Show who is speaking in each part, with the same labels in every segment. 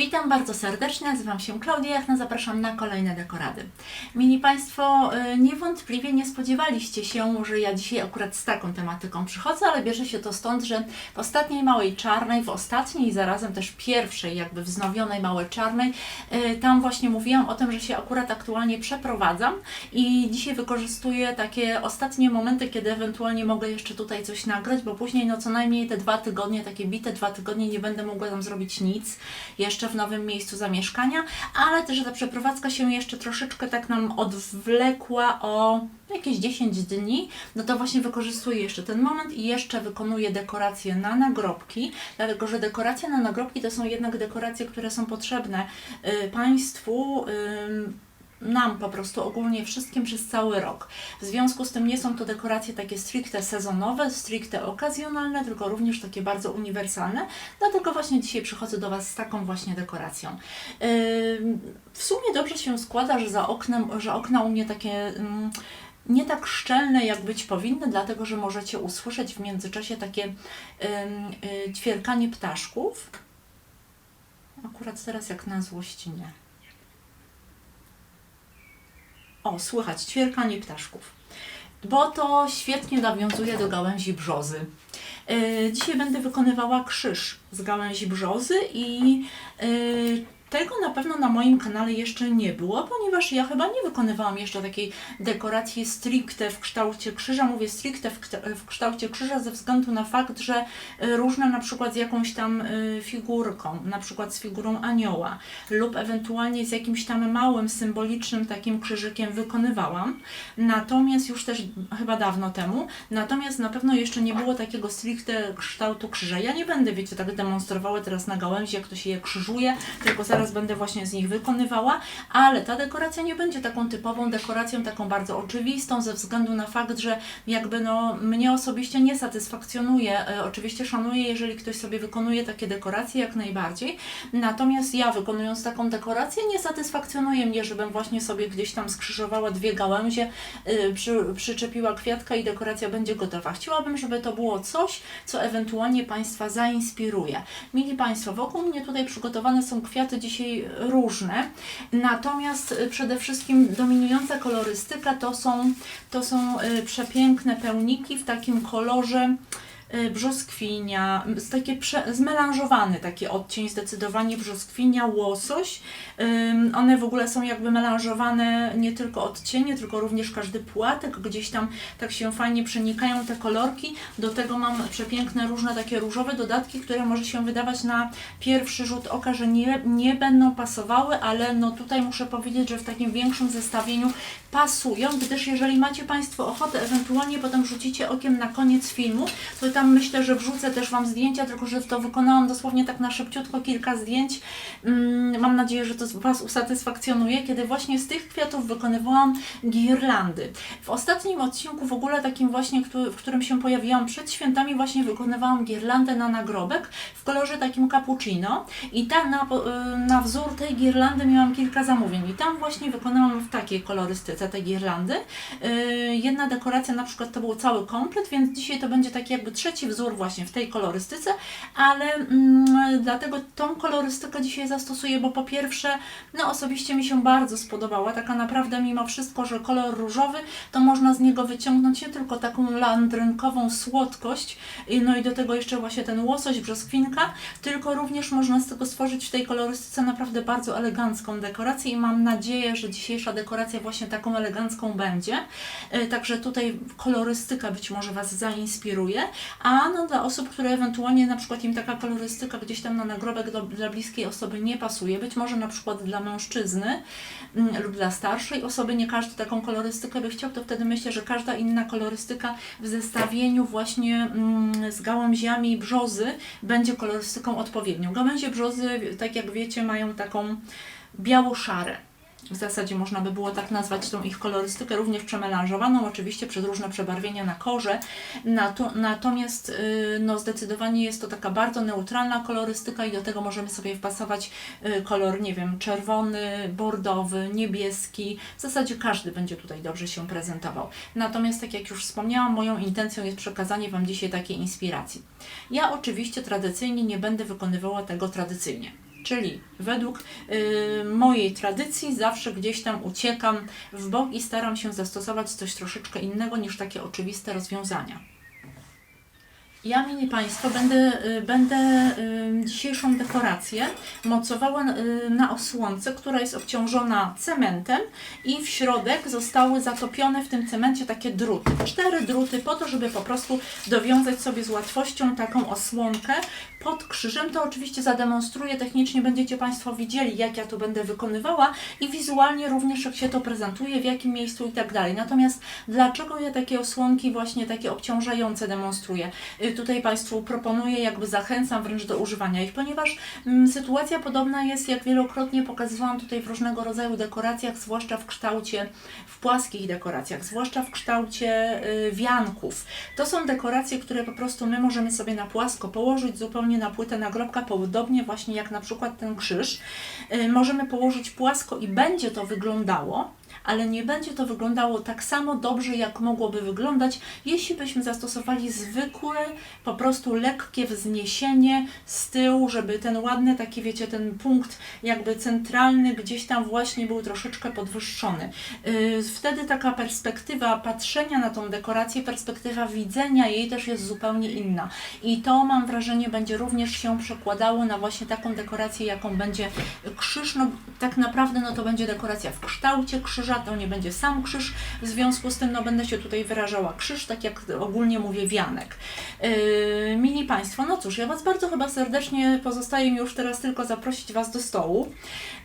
Speaker 1: Witam bardzo serdecznie, nazywam się Klaudia Jachna, zapraszam na kolejne dekorady. Mili Państwo, y, niewątpliwie nie spodziewaliście się, że ja dzisiaj akurat z taką tematyką przychodzę, ale bierze się to stąd, że w ostatniej Małej Czarnej, w ostatniej i zarazem też pierwszej jakby wznowionej Małej Czarnej, y, tam właśnie mówiłam o tym, że się akurat aktualnie przeprowadzam i dzisiaj wykorzystuję takie ostatnie momenty, kiedy ewentualnie mogę jeszcze tutaj coś nagrać, bo później no co najmniej te dwa tygodnie, takie bite dwa tygodnie nie będę mogła tam zrobić nic, jeszcze w nowym miejscu zamieszkania, ale też ta przeprowadzka się jeszcze troszeczkę tak nam odwlekła o jakieś 10 dni, no to właśnie wykorzystuję jeszcze ten moment i jeszcze wykonuję dekoracje na nagrobki, dlatego że dekoracje na nagrobki to są jednak dekoracje, które są potrzebne y, Państwu. ym, nam po prostu ogólnie wszystkim przez cały rok. W związku z tym nie są to dekoracje takie stricte sezonowe, stricte okazjonalne, tylko również takie bardzo uniwersalne. Dlatego właśnie dzisiaj przychodzę do Was z taką właśnie dekoracją. Ym, W sumie dobrze się składa, że za oknem, że okna u mnie takie ym, nie tak szczelne, jak być powinny, dlatego że możecie usłyszeć w międzyczasie takie y, ćwierkanie ptaszków. Akurat teraz jak na złość nie. O, słychać ćwierkanie ptaszków. Bo to świetnie nawiązuje do gałęzi brzozy. Yy, Dzisiaj będę wykonywała krzyż z gałęzi brzozy i yy, tego na pewno na moim kanale jeszcze nie było, ponieważ ja chyba nie wykonywałam jeszcze takiej dekoracji stricte w kształcie krzyża. Mówię stricte w, kształcie krzyża ze względu na fakt, że y, różne na przykład z jakąś tam y, figurką, na przykład z figurą anioła lub ewentualnie z jakimś tam małym, symbolicznym takim krzyżykiem wykonywałam. Natomiast już też chyba dawno temu, natomiast na pewno jeszcze nie było takiego stricte kształtu krzyża. Ja nie będę, wiecie, tak demonstrowała teraz na gałęzi, jak to się je krzyżuje, tylko zaraz będę właśnie z nich wykonywała, ale ta dekoracja nie będzie taką typową dekoracją, taką bardzo oczywistą, ze względu na fakt, że jakby no mnie osobiście nie satysfakcjonuje. E, oczywiście szanuję, jeżeli ktoś sobie wykonuje takie dekoracje, jak najbardziej. Natomiast ja wykonując taką dekorację, nie satysfakcjonuje mnie, żebym właśnie sobie gdzieś tam skrzyżowała dwie gałęzie, y, przy, przyczepiła kwiatka i dekoracja będzie gotowa. Chciałabym, żeby to było coś, co ewentualnie Państwa zainspiruje. Mili Państwo, wokół mnie tutaj przygotowane są kwiaty dzisiaj różne, natomiast y, przede wszystkim dominująca kolorystyka to są, to są y, przepiękne pełniki w takim kolorze brzoskwinia, m, z takie prze, zmelanżowany taki odcień, zdecydowanie brzoskwinia, łosoś. One w ogóle są jakby melanżowane nie tylko odcienie, tylko również każdy płatek, gdzieś tam tak się fajnie przenikają te kolorki. Do tego mam przepiękne różne takie różowe dodatki, które może się wydawać na pierwszy rzut oka, że nie, nie będą pasowały, ale no tutaj muszę powiedzieć, że w takim większym zestawieniu pasują, gdyż jeżeli macie Państwo ochotę, ewentualnie potem rzucicie okiem na koniec filmu, to tam myślę, że wrzucę też Wam zdjęcia, tylko że to wykonałam dosłownie tak na szybciutko kilka zdjęć. Mm, Mam nadzieję, że to Was usatysfakcjonuje, kiedy właśnie z tych kwiatów wykonywałam girlandy. W ostatnim odcinku w ogóle takim właśnie, w którym się pojawiłam przed świętami, właśnie wykonywałam girlandę na nagrobek w kolorze takim cappuccino i tam na, y, na wzór tej girlandy miałam kilka zamówień i tam właśnie wykonałam w takiej kolorystyce te girlandy. Y, Jedna dekoracja na przykład to był cały komplet, więc dzisiaj to będzie taki jakby trzeci wzór właśnie w tej kolorystyce, ale mm, dlatego tą kolorystykę dzisiaj zastosuję, bo po pierwsze, no osobiście mi się bardzo spodobała, taka naprawdę mimo wszystko, że kolor różowy, to można z niego wyciągnąć nie tylko taką landrynkową słodkość, no i do tego jeszcze właśnie ten łosoś, brzoskwinka, tylko również można z tego stworzyć w tej kolorystyce naprawdę bardzo elegancką dekorację i mam nadzieję, że dzisiejsza dekoracja właśnie taką elegancką będzie. Y, Także tutaj kolorystyka być może Was zainspiruje, a no dla osób, które ewentualnie na przykład im taka kolorystyka gdzieś tam na nagrobek do, dla bliskiej osoby nie pasuje, być może na przykład dla mężczyzny mm, lub dla starszej osoby, nie każdy taką kolorystykę by chciał, to wtedy myślę, że każda inna kolorystyka w zestawieniu właśnie mm, z gałęziami brzozy będzie kolorystyką odpowiednią. Gałęzie brzozy, tak jak wiecie, mają taką biało-szare. W zasadzie można by było tak nazwać tą ich kolorystykę, również przemelanżowaną, oczywiście przez różne przebarwienia na korze. Nato, natomiast y, no, zdecydowanie jest to taka bardzo neutralna kolorystyka i do tego możemy sobie wpasować y, kolor, nie wiem, czerwony, bordowy, niebieski. W zasadzie każdy będzie tutaj dobrze się prezentował. Natomiast, tak jak już wspomniałam, moją intencją jest przekazanie Wam dzisiaj takiej inspiracji. Ja oczywiście tradycyjnie nie będę wykonywała tego tradycyjnie. Czyli według y, mojej tradycji zawsze gdzieś tam uciekam w bok i staram się zastosować coś troszeczkę innego niż takie oczywiste rozwiązania. Ja, mini Państwo, będę, y, będę y, dzisiejszą dekorację mocowała y, na osłonce, która jest obciążona cementem i w środek zostały zatopione w tym cemencie takie druty. Cztery druty po to, żeby po prostu dowiązać sobie z łatwością taką osłonkę pod krzyżem. To oczywiście zademonstruję technicznie, będziecie Państwo widzieli, jak ja to będę wykonywała i wizualnie również, jak się to prezentuje, w jakim miejscu i tak dalej. Natomiast dlaczego ja takie osłonki właśnie takie obciążające demonstruję? Tutaj Państwu proponuję, jakby zachęcam wręcz do używania ich, ponieważ mm, sytuacja podobna jest, jak wielokrotnie pokazywałam tutaj w różnego rodzaju dekoracjach, zwłaszcza w kształcie, w płaskich dekoracjach, zwłaszcza w kształcie y, wianków. To są dekoracje, które po prostu my możemy sobie na płasko położyć zupełnie na płytę nagrobka, podobnie właśnie jak na przykład ten krzyż. Y, możemy położyć płasko i będzie to wyglądało, ale nie będzie to wyglądało tak samo dobrze, jak mogłoby wyglądać, jeśli byśmy zastosowali zwykłe, po prostu lekkie wzniesienie z tyłu, żeby ten ładny, taki wiecie, ten punkt jakby centralny gdzieś tam właśnie był troszeczkę podwyższony. Yy, Wtedy taka perspektywa patrzenia na tą dekorację, perspektywa widzenia jej też jest zupełnie inna. I to mam wrażenie będzie również się przekładało na właśnie taką dekorację, jaką będzie krzyż. No tak naprawdę no to będzie dekoracja w kształcie krzyża, to nie będzie sam krzyż, w związku z tym no będę się tutaj wyrażała krzyż, tak jak ogólnie mówię wianek. Yy, mini Państwo, no cóż, ja Was bardzo chyba serdecznie pozostaje mi już teraz tylko zaprosić Was do stołu.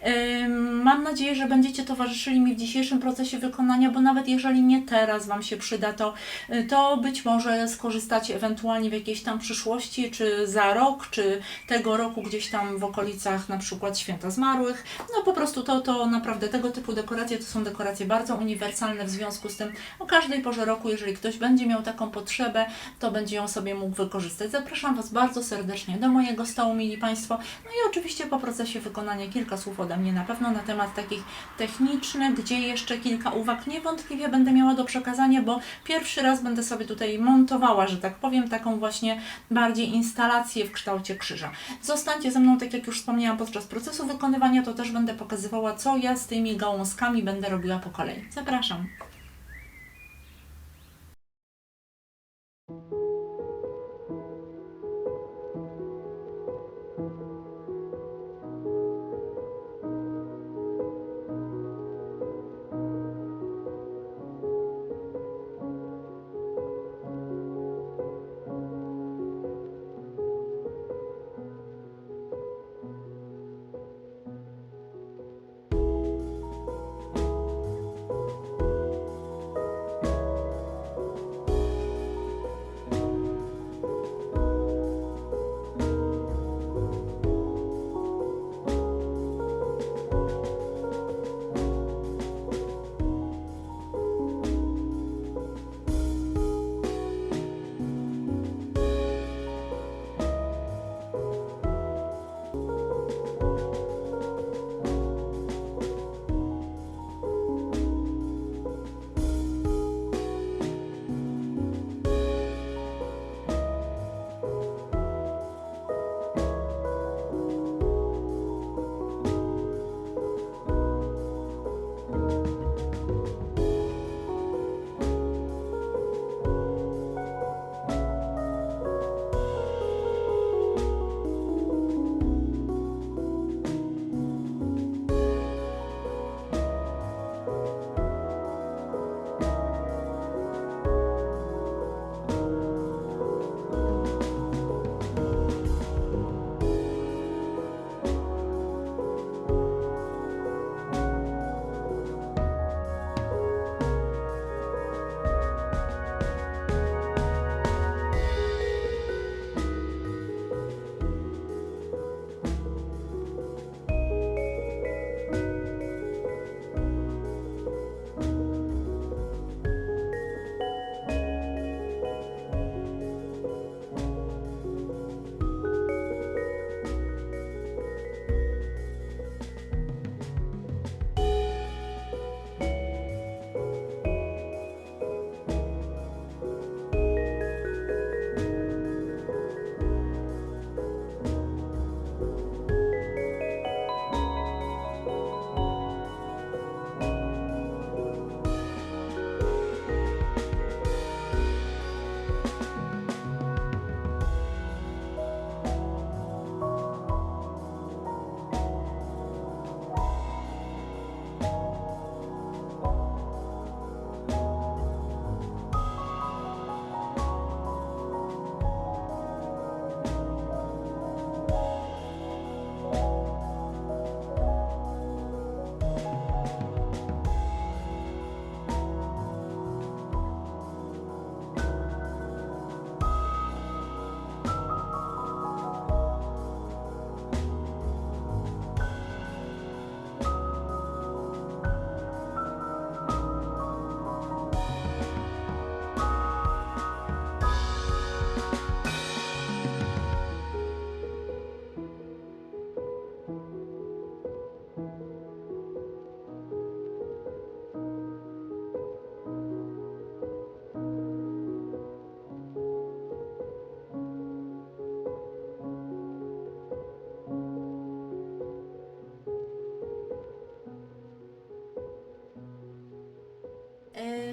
Speaker 1: Yy, mam nadzieję, że będziecie towarzyszyli mi w dzisiejszym procesie wykonania, bo nawet jeżeli nie teraz Wam się przyda, to, yy, to być może skorzystacie ewentualnie w jakiejś tam przyszłości, czy za rok, czy tego roku gdzieś tam w okolicach na przykład Święta Zmarłych. No po prostu to, to naprawdę tego typu dekoracje to są dekoracje bardzo uniwersalne, w związku z tym o każdej porze roku, jeżeli ktoś będzie miał taką potrzebę, to będzie ją sobie mógł wykorzystać. Zapraszam Was bardzo serdecznie do mojego stołu, mili Państwo. No i oczywiście po procesie wykonania kilka słów ode mnie na pewno na temat takich technicznych, gdzie jeszcze kilka uwag niewątpliwie będę miała do przekazania, bo pierwszy raz będę sobie tutaj montowała, że tak powiem, taką właśnie bardziej instalację w kształcie krzyża. Zostańcie ze mną, tak jak już wspomniałam, podczas procesu wykonywania, to też będę pokazywała, co ja z tymi gałązkami będę robiła po kolei. Zapraszam.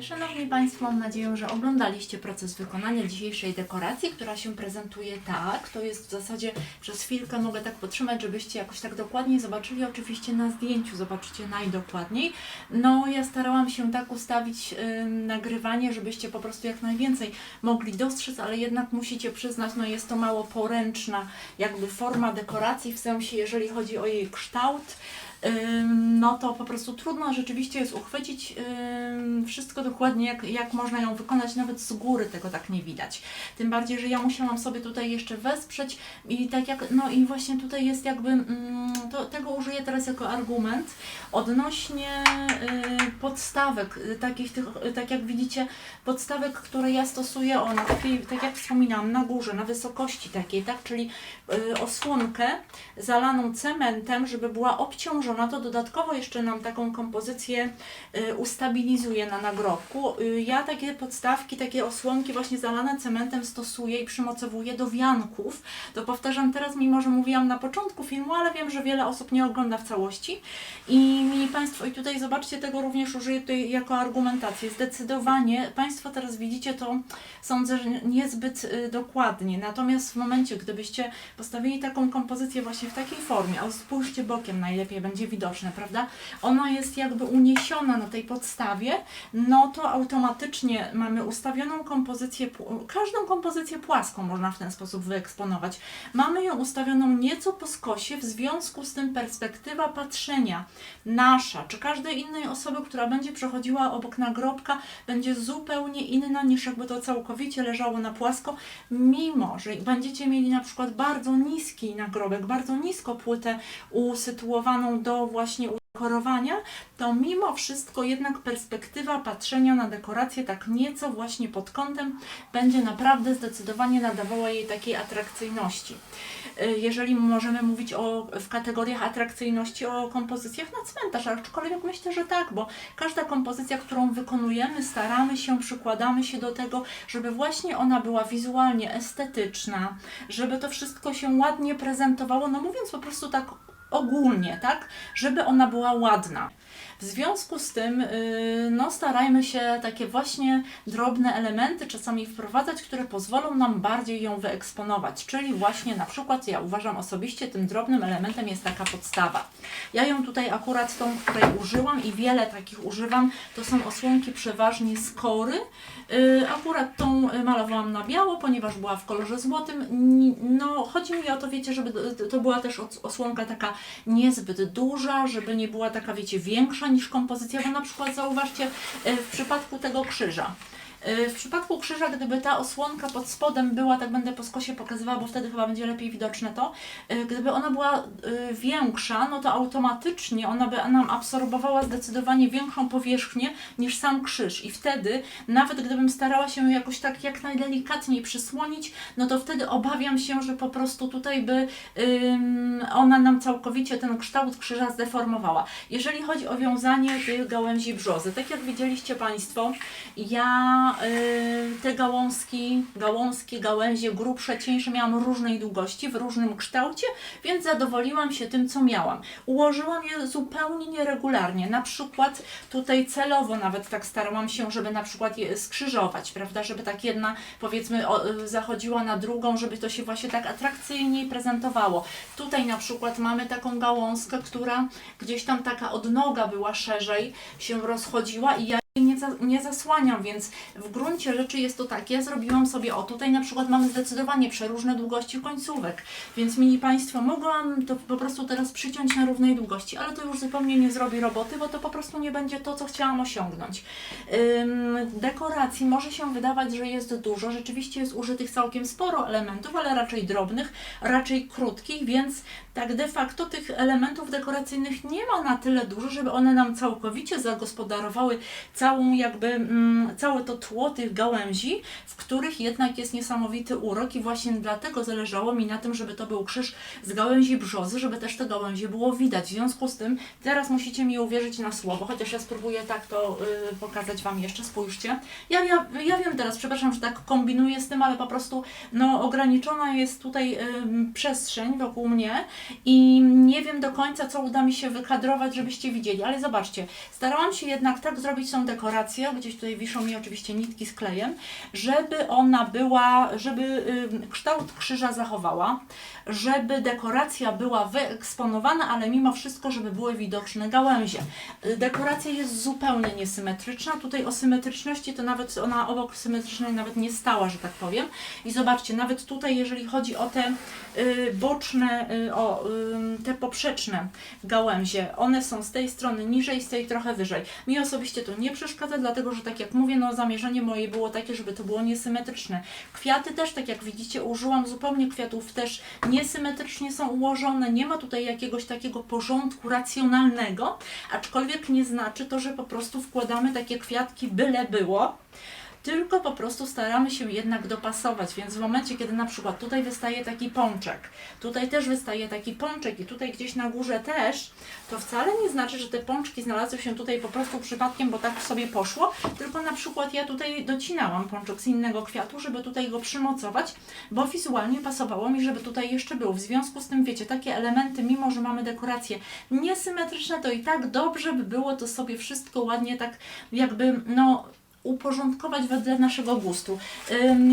Speaker 1: Szanowni Państwo, mam nadzieję, że oglądaliście proces wykonania dzisiejszej dekoracji, która się prezentuje tak. To jest w zasadzie przez chwilkę mogę tak potrzymać, żebyście jakoś tak dokładniej zobaczyli. Oczywiście na zdjęciu zobaczycie najdokładniej. No, ja starałam się tak ustawić ym, nagrywanie, żebyście po prostu jak najwięcej mogli dostrzec, ale jednak musicie przyznać, no jest to mało poręczna jakby forma dekoracji, w sensie jeżeli chodzi o jej kształt. No to po prostu trudno rzeczywiście jest uchwycić wszystko dokładnie, jak, jak można ją wykonać, nawet z góry tego tak nie widać. Tym bardziej, że ja musiałam sobie tutaj jeszcze wesprzeć i tak jak, no i właśnie tutaj jest jakby, mm, to, tego użyję teraz jako argument odnośnie y, podstawek, y, takich tych, y, tak jak widzicie, podstawek, które ja stosuję, o, na takiej, tak jak wspominałam, na górze, na wysokości takiej, tak, czyli osłonkę zalaną cementem, żeby była obciążona, to dodatkowo jeszcze nam taką kompozycję y, ustabilizuje na nagrobku. Y, ja takie podstawki, takie osłonki właśnie zalane cementem stosuję i przymocowuję do wianków. To powtarzam teraz, mimo że mówiłam na początku filmu, ale wiem, że wiele osób nie ogląda w całości. I mili Państwo, i tutaj zobaczcie, tego również użyję tutaj jako argumentację. Zdecydowanie Państwo teraz widzicie to, sądzę, że niezbyt y, dokładnie. Natomiast w momencie, gdybyście postawili taką kompozycję właśnie w takiej formie, o spójrzcie bokiem najlepiej będzie widoczne, prawda? Ona jest jakby uniesiona na tej podstawie, no to automatycznie mamy ustawioną kompozycję, każdą kompozycję płaską można w ten sposób wyeksponować. Mamy ją ustawioną nieco po skosie, w związku z tym perspektywa patrzenia nasza, czy każdej innej osoby, która będzie przechodziła obok nagrobka, będzie zupełnie inna niż jakby to całkowicie leżało na płasko, mimo że będziecie mieli na przykład bardzo niski nagrobek, bardzo nisko płytę usytuowaną do właśnie udekorowania, to mimo wszystko jednak perspektywa patrzenia na dekorację tak nieco właśnie pod kątem będzie naprawdę zdecydowanie nadawała jej takiej atrakcyjności. Y, Jeżeli możemy mówić o, w kategoriach atrakcyjności o kompozycjach na cmentarz, aczkolwiek myślę, że tak, bo każda kompozycja, którą wykonujemy, staramy się, przykładamy się do tego, żeby właśnie ona była wizualnie estetyczna, żeby to wszystko się ładnie prezentowało, no mówiąc po prostu tak ogólnie, tak, żeby ona była ładna. W związku z tym, yy, no, starajmy się takie właśnie drobne elementy czasami wprowadzać, które pozwolą nam bardziej ją wyeksponować. Czyli właśnie na przykład, ja uważam osobiście, tym drobnym elementem jest taka podstawa. Ja ją tutaj akurat tą, której użyłam i wiele takich używam, to są osłonki przeważnie z kory. Yy, akurat tą y, malowałam na biało, ponieważ była w kolorze złotym. No, chodzi mi o to, wiecie, żeby to- była też os- osłonka taka niezbyt duża, żeby nie była taka, wiecie, większa niż kompozycja, bo na przykład zauważcie y, w przypadku tego krzyża. Y, W przypadku krzyża, gdyby ta osłonka pod spodem była, tak będę po skosie pokazywała, bo wtedy chyba będzie lepiej widoczne to, y, gdyby ona była y, większa, no to automatycznie ona by nam absorbowała zdecydowanie większą powierzchnię niż sam krzyż i wtedy, nawet gdybym starała się jakoś tak jak najdelikatniej przysłonić, no to wtedy obawiam się, że po prostu tutaj by ona nam całkowicie ten kształt krzyża zdeformowała. Jeżeli chodzi o wiązanie tych gałęzi brzozy, tak jak widzieliście Państwo, ja y, te gałązki, gałązki, gałęzie grubsze, cieńsze miałam różnej długości, w różnym kształcie, więc zadowoliłam się tym, co miałam. Ułożyłam je zupełnie nieregularnie, na przykład tutaj celowo nawet tak starałam się, żeby na przykład je skrzyżować, prawda, żeby tak jedna powiedzmy y, zachodziła na drugą, żeby to się właśnie tak atrakcyjniej prezentowało. Tutaj na przykład mamy taką gałązkę, która gdzieś tam taka odnoga była szerzej, się rozchodziła i ja nie, za, nie zasłaniam, więc w gruncie rzeczy jest to tak. Ja zrobiłam sobie, o tutaj na przykład mamy zdecydowanie przeróżne długości końcówek, więc mili Państwo, mogłam to po prostu teraz przyciąć na równej długości, ale to już zupełnie nie zrobi roboty, bo to po prostu nie będzie to, co chciałam osiągnąć. Ym, dekoracji może się wydawać, że jest dużo, rzeczywiście jest użytych całkiem sporo elementów, ale raczej drobnych, raczej krótkich, więc tak de facto tych elementów dekoracyjnych nie ma na tyle dużo, żeby one nam całkowicie zagospodarowały całą jakby, mm, całe to tło tych gałęzi, w których jednak jest niesamowity urok i właśnie dlatego zależało mi na tym, żeby to był krzyż z gałęzi brzozy, żeby też te gałęzie było widać. W związku z tym teraz musicie mi uwierzyć na słowo, chociaż ja spróbuję tak to y, pokazać Wam jeszcze, spójrzcie. Ja, ja, ja wiem teraz, przepraszam, że tak kombinuję z tym, ale po prostu no, ograniczona jest tutaj przestrzeń wokół mnie i nie wiem do końca, co uda mi się wykadrować, żebyście widzieli, ale zobaczcie, starałam się jednak tak zrobić tą dekorację, gdzieś tutaj wiszą mi oczywiście nitki z klejem, żeby ona była, żeby y, kształt krzyża zachowała, żeby dekoracja była wyeksponowana, ale mimo wszystko, żeby były widoczne gałęzie. Y, Dekoracja jest zupełnie niesymetryczna, tutaj o symetryczności to nawet ona obok symetrycznej nawet nie stała, że tak powiem. I zobaczcie, nawet tutaj, jeżeli chodzi o te y, boczne, o te poprzeczne gałęzie, one są z tej strony niżej, z tej trochę wyżej. Mi osobiście to nie przeszkadza, dlatego że tak jak mówię, no zamierzenie moje było takie, żeby to było niesymetryczne. Kwiaty też, tak jak widzicie, użyłam zupełnie kwiatów też niesymetrycznie są ułożone, nie ma tutaj jakiegoś takiego porządku racjonalnego, aczkolwiek nie znaczy to, że po prostu wkładamy takie kwiatki byle było, tylko po prostu staramy się jednak dopasować, więc w momencie, kiedy na przykład tutaj wystaje taki pączek, tutaj też wystaje taki pączek i tutaj gdzieś na górze też, to wcale nie znaczy, że te pączki znalazły się tutaj po prostu przypadkiem, bo tak sobie poszło, tylko na przykład ja tutaj docinałam pączek z innego kwiatu, żeby tutaj go przymocować, bo wizualnie pasowało mi, żeby tutaj jeszcze był. W związku z tym, wiecie, takie elementy, mimo że mamy dekoracje niesymetryczne, to i tak dobrze by było to sobie wszystko ładnie tak jakby, no uporządkować wedle naszego gustu.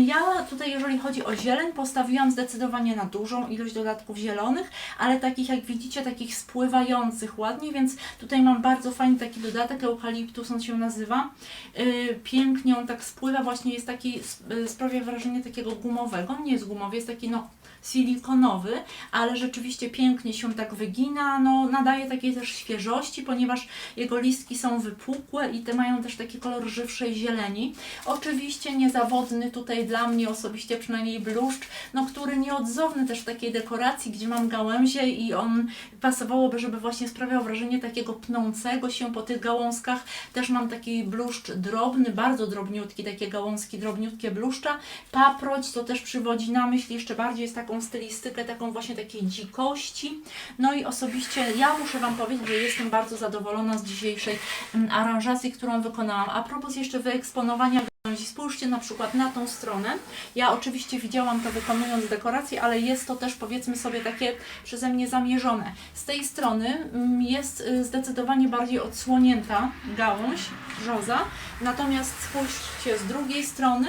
Speaker 1: Ja tutaj, jeżeli chodzi o zieleń, postawiłam zdecydowanie na dużą ilość dodatków zielonych, ale takich jak widzicie, takich spływających ładnie, więc tutaj mam bardzo fajny taki dodatek, eukaliptus on się nazywa. Yy, Pięknie on tak spływa, właśnie jest taki, y, sprawia wrażenie takiego gumowego, nie jest gumowy, jest taki no silikonowy, ale rzeczywiście pięknie się tak wygina, no nadaje takiej też świeżości, ponieważ jego listki są wypukłe i te mają też taki kolor żywszej zieleni. Oczywiście niezawodny tutaj dla mnie osobiście przynajmniej bluszcz, no który nieodzowny też w takiej dekoracji, gdzie mam gałęzie i on pasowałoby, żeby właśnie sprawiał wrażenie takiego pnącego się po tych gałązkach. Też mam taki bluszcz drobny, bardzo drobniutki, takie gałązki drobniutkie bluszcza. Paproć to też przywodzi na myśl jeszcze bardziej jest taką stylistykę, taką właśnie takiej dzikości. No i osobiście ja muszę Wam powiedzieć, że jestem bardzo zadowolona z dzisiejszej mm, aranżacji, którą wykonałam. A propos jeszcze wyeksponowania gałęzi, spójrzcie na przykład na tą stronę. Ja oczywiście widziałam to wykonując dekorację, ale jest to też powiedzmy sobie takie przeze mnie zamierzone. Z tej strony mm, jest y, zdecydowanie bardziej odsłonięta gałąź brzoza, natomiast spójrzcie z drugiej strony,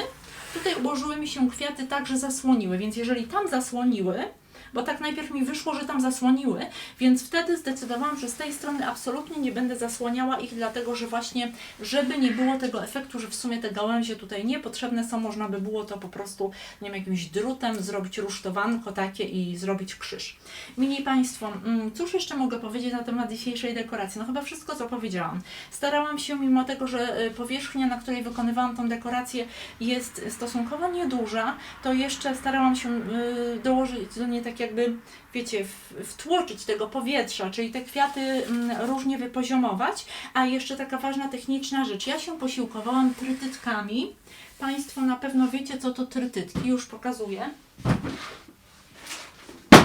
Speaker 1: Tutaj ułożyły mi się kwiaty tak, że zasłoniły, więc jeżeli tam zasłoniły, bo tak najpierw mi wyszło, że tam zasłoniły, więc wtedy zdecydowałam, że z tej strony absolutnie nie będę zasłaniała ich, dlatego że właśnie, żeby nie było tego efektu, że w sumie te gałęzie tutaj niepotrzebne są, można by było to po prostu, nie wiem, jakimś drutem zrobić rusztowanko takie i zrobić krzyż. Mili Państwo, mm, cóż jeszcze mogę powiedzieć na temat dzisiejszej dekoracji? No chyba wszystko, co powiedziałam. Starałam się, mimo tego, że y, powierzchnia, na której wykonywałam tą dekorację jest stosunkowo nieduża, to jeszcze starałam się y, dołożyć do niej tak jakby, wiecie, wtłoczyć tego powietrza, czyli te kwiaty mm, różnie wypoziomować. A jeszcze taka ważna techniczna rzecz. Ja się posiłkowałam trytytkami. Państwo na pewno wiecie, co to trytytki. Już pokazuję.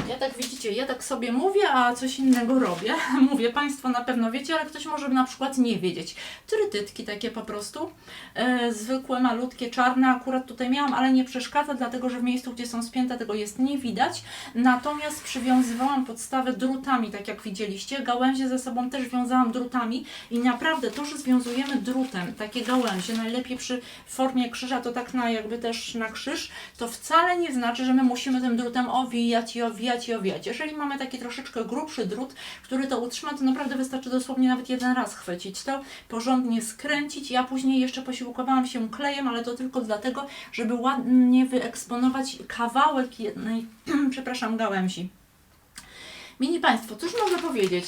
Speaker 1: Ja tak widzicie, ja tak sobie mówię, a coś innego robię. Mówię, Państwo na pewno wiecie, ale ktoś może na przykład nie wiedzieć. Trytytki takie po prostu, e, zwykłe, malutkie, czarne, akurat tutaj miałam, ale nie przeszkadza, dlatego że w miejscu, gdzie są spięte, tego jest nie widać. Natomiast przywiązywałam podstawę drutami, tak jak widzieliście. Gałęzie ze sobą też wiązałam drutami i naprawdę to, że związujemy drutem takie gałęzie, najlepiej przy formie krzyża, to tak na jakby też na krzyż, to wcale nie znaczy, że my musimy tym drutem owijać i owijać i owijać. Jeżeli mamy taki troszeczkę grubszy drut, który to utrzyma, to naprawdę wystarczy dosłownie nawet jeden raz chwycić to, porządnie skręcić. Ja później jeszcze posiłkowałam się klejem, ale to tylko dlatego, żeby ładnie wyeksponować kawałek jednej, przepraszam, gałęzi. Mini Państwo, cóż mogę powiedzieć?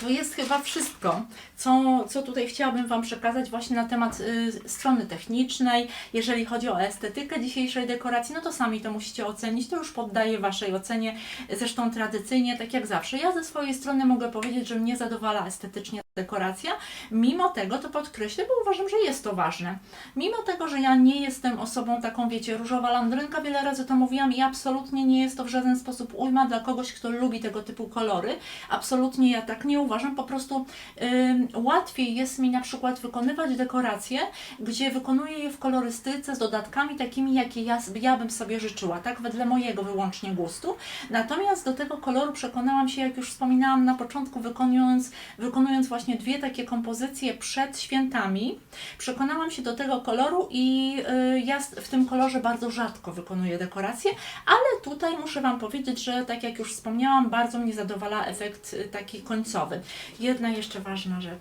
Speaker 1: To jest chyba wszystko, co, co tutaj chciałabym Wam przekazać właśnie na temat y, strony technicznej. Jeżeli chodzi o estetykę dzisiejszej dekoracji, no to sami to musicie ocenić. To już poddaję Waszej ocenie, zresztą tradycyjnie, tak jak zawsze. Ja ze swojej strony mogę powiedzieć, że mnie zadowala estetycznie dekoracja. Mimo tego to podkreślę, bo uważam, że jest to ważne. Mimo tego, że ja nie jestem osobą taką, wiecie, różowa landrynka, wiele razy to mówiłam i absolutnie nie jest to w żaden sposób ujma dla kogoś, kto lubi tego typu kolory. Absolutnie ja tak nie uważam. po prostu ym, łatwiej jest mi na przykład wykonywać dekoracje, gdzie wykonuję je w kolorystyce z dodatkami takimi, jakie ja, ja bym sobie życzyła, tak, wedle mojego wyłącznie gustu. Natomiast do tego koloru przekonałam się, jak już wspominałam na początku, wykonując, wykonując właśnie dwie takie kompozycje przed świętami, przekonałam się do tego koloru i y, ja w tym kolorze bardzo rzadko wykonuję dekoracje, ale tutaj muszę Wam powiedzieć, że tak jak już wspomniałam, bardzo mnie zadowala efekt y, taki końcowy. Jedna jeszcze ważna rzecz.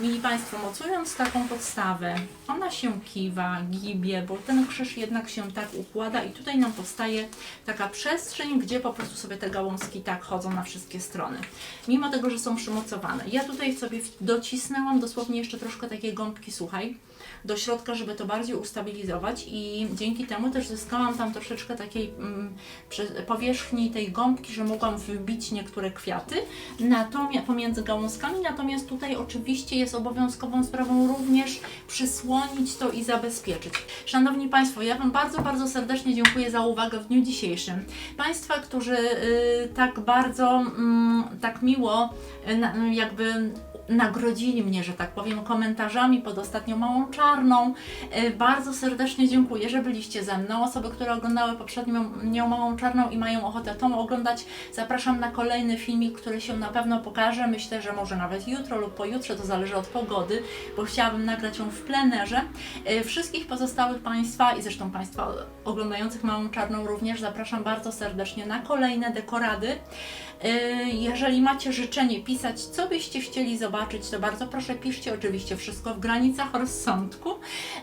Speaker 1: Mili Państwo, mocując taką podstawę, ona się kiwa, gibie, bo ten krzyż jednak się tak układa i tutaj nam powstaje taka przestrzeń, gdzie po prostu sobie te gałązki tak chodzą na wszystkie strony. Mimo tego, że są przymocowane. Ja tutaj sobie docisnęłam dosłownie jeszcze troszkę takiej gąbki, słuchaj, do środka, żeby to bardziej ustabilizować i dzięki temu też zyskałam tam troszeczkę takiej mm, powierzchni tej gąbki, że mogłam wbić niektóre kwiaty natomiast, pomiędzy gałązkami, natomiast tutaj oczywiście jest obowiązkową sprawą również przysłonić to i zabezpieczyć. Szanowni Państwo, ja Wam bardzo, bardzo serdecznie dziękuję za uwagę w dniu dzisiejszym. Państwa, którzy y, tak bardzo, mm, tak miło y, jakby nagrodzili mnie, że tak powiem, komentarzami pod ostatnią Małą Czarną. E, Bardzo serdecznie dziękuję, że byliście ze mną. Osoby, które oglądały poprzednią nią Małą Czarną i mają ochotę tą oglądać, zapraszam na kolejny filmik, który się na pewno pokaże. Myślę, że może nawet jutro lub pojutrze, to zależy od pogody, bo chciałabym nagrać ją w plenerze. E, Wszystkich pozostałych Państwa i zresztą Państwa oglądających Małą Czarną również zapraszam bardzo serdecznie na kolejne dekorady. Y, Jeżeli macie życzenie pisać, co byście chcieli zobaczyć, to bardzo proszę piszcie oczywiście wszystko w granicach rozsądku.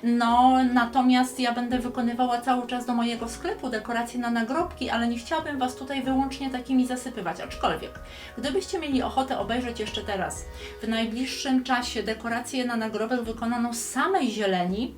Speaker 1: No, natomiast ja będę wykonywała cały czas do mojego sklepu dekoracje na nagrobki, ale nie chciałabym Was tutaj wyłącznie takimi zasypywać. Aczkolwiek, gdybyście mieli ochotę obejrzeć jeszcze teraz, w najbliższym czasie dekoracje na nagrobek wykonano z samej zieleni,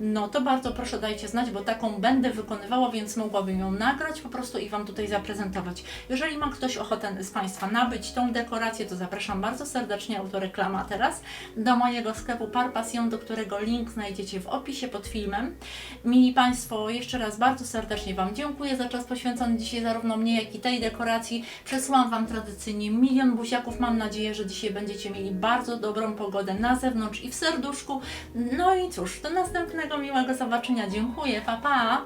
Speaker 1: no to bardzo proszę dajcie znać, bo taką będę wykonywała, więc mogłabym ją nagrać po prostu i Wam tutaj zaprezentować. Jeżeli ma ktoś ochotę z Państwa nabyć tą dekorację, to zapraszam bardzo serdecznie, autoreklama teraz, do mojego sklepu Par Passion, do którego link znajdziecie w opisie pod filmem. Mili Państwo, jeszcze raz bardzo serdecznie Wam dziękuję za czas poświęcony dzisiaj zarówno mnie, jak i tej dekoracji. Przesyłam Wam tradycyjnie milion buziaków. Mam nadzieję, że dzisiaj będziecie mieli bardzo dobrą pogodę na zewnątrz i w serduszku. No i cóż, do następnego miłego zobaczenia. Dziękuję, pa pa!